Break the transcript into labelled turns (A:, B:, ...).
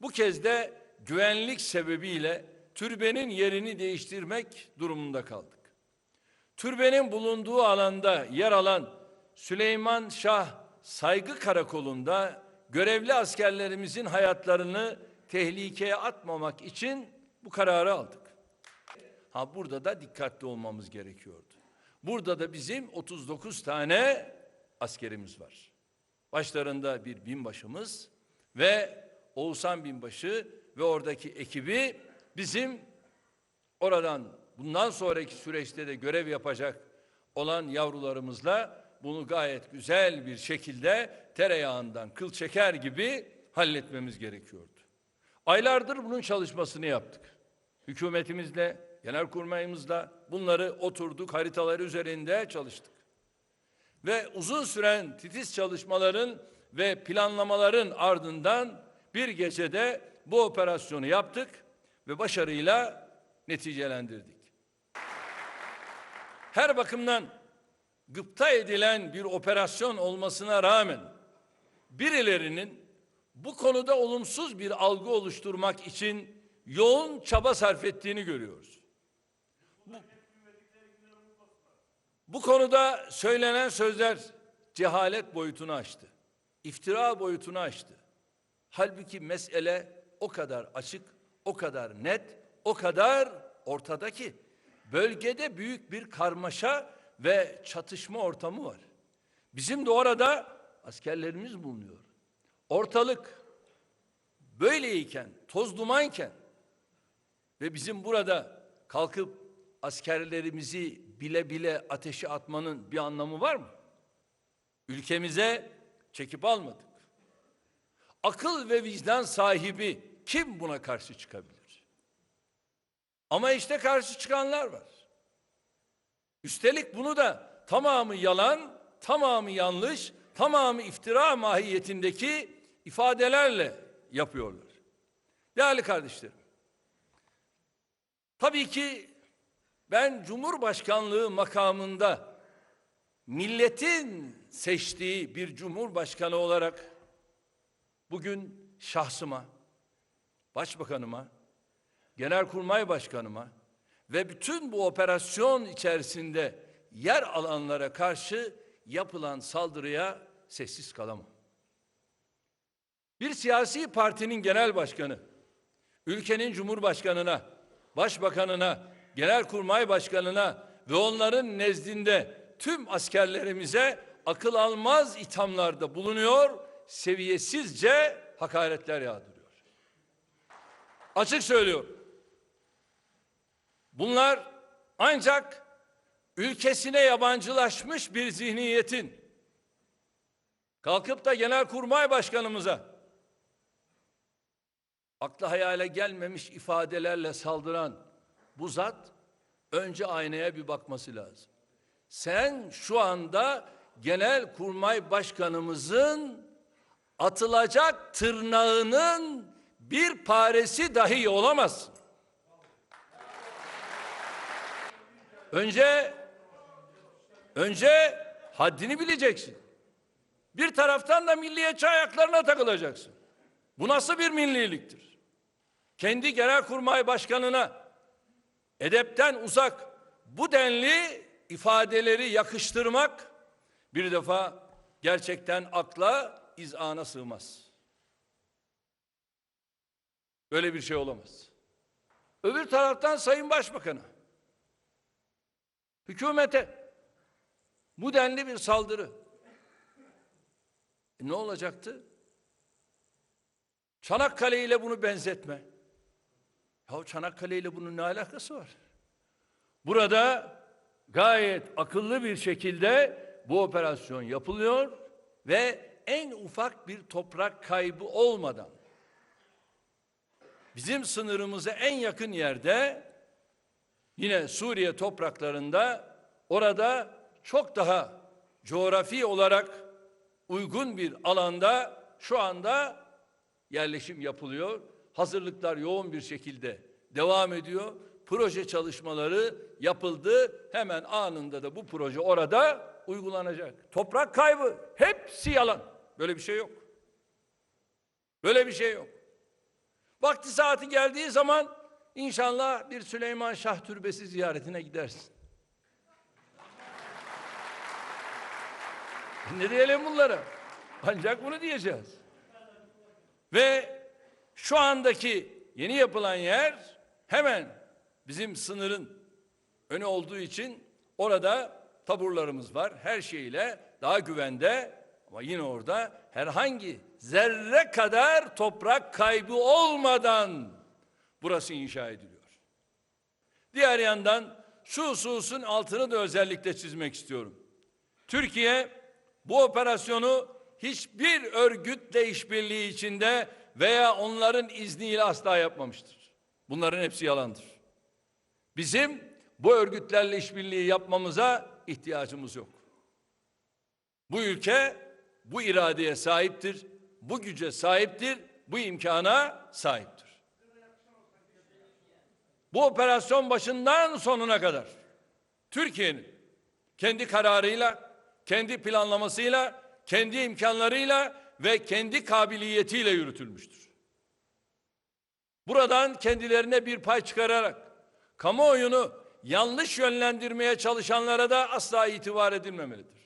A: Bu kez de güvenlik sebebiyle türbenin yerini değiştirmek durumunda kaldık. Türbenin bulunduğu alanda yer alan Süleyman Şah Saygı Karakolu'nda görevli askerlerimizin hayatlarını tehlikeye atmamak için bu kararı aldık. Ha burada da dikkatli olmamız gerekiyordu. Burada da bizim 39 tane askerimiz var. Başlarında bir binbaşımız ve Oğuzhan binbaşı ve oradaki ekibi bizim oradan bundan sonraki süreçte de görev yapacak olan yavrularımızla bunu gayet güzel bir şekilde tereyağından kıl çeker gibi halletmemiz gerekiyordu. Aylardır bunun çalışmasını yaptık. Hükümetimizle, genelkurmayımızla bunları oturduk, haritalar üzerinde çalıştık. Ve uzun süren titiz çalışmaların ve planlamaların ardından bir gecede bu operasyonu yaptık ve başarıyla neticelendirdik. Her bakımdan gıpta edilen bir operasyon olmasına rağmen birilerinin bu konuda olumsuz bir algı oluşturmak için yoğun çaba sarf ettiğini görüyoruz. Bu, bu konuda söylenen sözler cehalet boyutunu aştı. İftira boyutunu aştı. Halbuki mesele o kadar açık, o kadar net, o kadar ortada ki bölgede büyük bir karmaşa ve çatışma ortamı var. Bizim de orada askerlerimiz bulunuyor. Ortalık böyleyken, toz dumanken ve bizim burada kalkıp askerlerimizi bile bile ateşe atmanın bir anlamı var mı? Ülkemize çekip almadık. Akıl ve vicdan sahibi kim buna karşı çıkabilir? Ama işte karşı çıkanlar var. Üstelik bunu da tamamı yalan, tamamı yanlış, tamamı iftira mahiyetindeki ifadelerle yapıyorlar. Değerli kardeşlerim, tabii ki ben Cumhurbaşkanlığı makamında milletin seçtiği bir cumhurbaşkanı olarak bugün şahsıma, başbakanıma, genelkurmay başkanıma ve bütün bu operasyon içerisinde yer alanlara karşı yapılan saldırıya sessiz kalamam. Bir siyasi partinin genel başkanı, ülkenin cumhurbaşkanına, başbakanına, genelkurmay başkanına ve onların nezdinde tüm askerlerimize akıl almaz ithamlarda bulunuyor, seviyesizce hakaretler yağdırıyor. Açık söylüyorum. Bunlar ancak ülkesine yabancılaşmış bir zihniyetin kalkıp da genelkurmay başkanımıza akla hayale gelmemiş ifadelerle saldıran bu zat önce aynaya bir bakması lazım. Sen şu anda genel kurmay başkanımızın atılacak tırnağının bir paresi dahi olamazsın. Önce önce haddini bileceksin. Bir taraftan da milliyetçi ayaklarına takılacaksın. Bu nasıl bir milliliktir? Kendi genelkurmay başkanına edepten uzak bu denli ifadeleri yakıştırmak bir defa gerçekten akla izana sığmaz. Böyle bir şey olamaz. Öbür taraftan Sayın Başbakan'a hükümete bu denli bir saldırı. E ne olacaktı? Çanakkale ile bunu benzetme. Ya Çanakkale ile bunun ne alakası var? Burada gayet akıllı bir şekilde bu operasyon yapılıyor ve en ufak bir toprak kaybı olmadan bizim sınırımıza en yakın yerde yine Suriye topraklarında orada çok daha coğrafi olarak uygun bir alanda şu anda yerleşim yapılıyor. Hazırlıklar yoğun bir şekilde devam ediyor. Proje çalışmaları yapıldı. Hemen anında da bu proje orada uygulanacak. Toprak kaybı hepsi yalan. Böyle bir şey yok. Böyle bir şey yok. Vakti saati geldiği zaman inşallah bir Süleyman Şah Türbesi ziyaretine gidersin. Ne diyelim bunlara? Ancak bunu diyeceğiz. Ve şu andaki yeni yapılan yer hemen bizim sınırın önü olduğu için orada taburlarımız var. Her şeyle daha güvende ama yine orada herhangi zerre kadar toprak kaybı olmadan burası inşa ediliyor. Diğer yandan şu hususun altını da özellikle çizmek istiyorum. Türkiye bu operasyonu hiçbir örgütle işbirliği içinde veya onların izniyle asla yapmamıştır. Bunların hepsi yalandır. Bizim bu örgütlerle işbirliği yapmamıza ihtiyacımız yok. Bu ülke bu iradeye sahiptir, bu güce sahiptir, bu imkana sahiptir. Bu operasyon başından sonuna kadar Türkiye'nin kendi kararıyla, kendi planlamasıyla, kendi imkanlarıyla ve kendi kabiliyetiyle yürütülmüştür. Buradan kendilerine bir pay çıkararak kamuoyunu yanlış yönlendirmeye çalışanlara da asla itibar edilmemelidir.